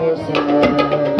por.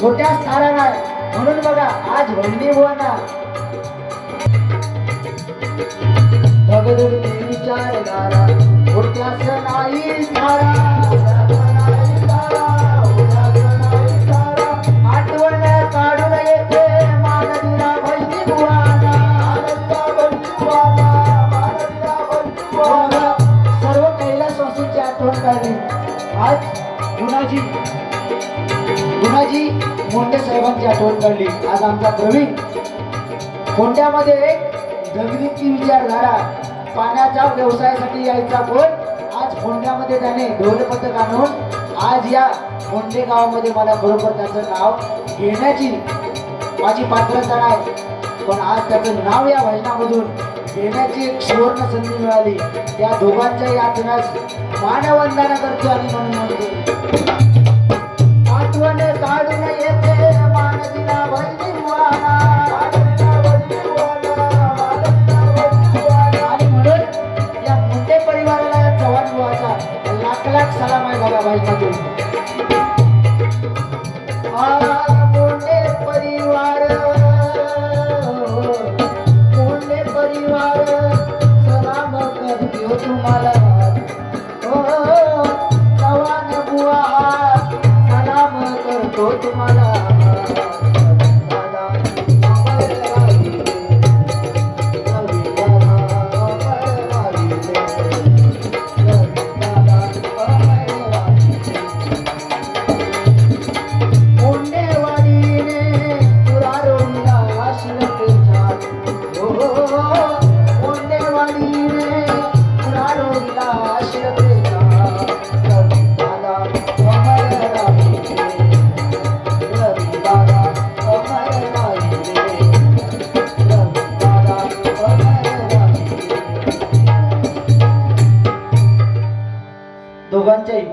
छोट्या स्थानाला. म्हणून बघा आज भजनी बुवांना भगदत्ती विचारणारा छोट्यास नाही गुणाजी मोठ्या साहेबांची आठवण काढली. आज आमचा प्रवीण कोंड्यामध्ये दगडीची विचारधारा पाण्याच्या व्यवसायासाठी यायचा पण आज कोंड्यामध्ये त्याने ढोल पथक आणून आज या कोंडे गावामध्ये मला बरोबर त्याचं नाव घेण्याची माझी पात्रता नाही पण आज त्याचं नाव या भजनामधून घेण्याची एक सुवर्ण संधी मिळाली. त्या दोघांच्या यातनास मानवंदना करतो आणि म्हणून म्हणतो तो तुम्हाला 번째 인물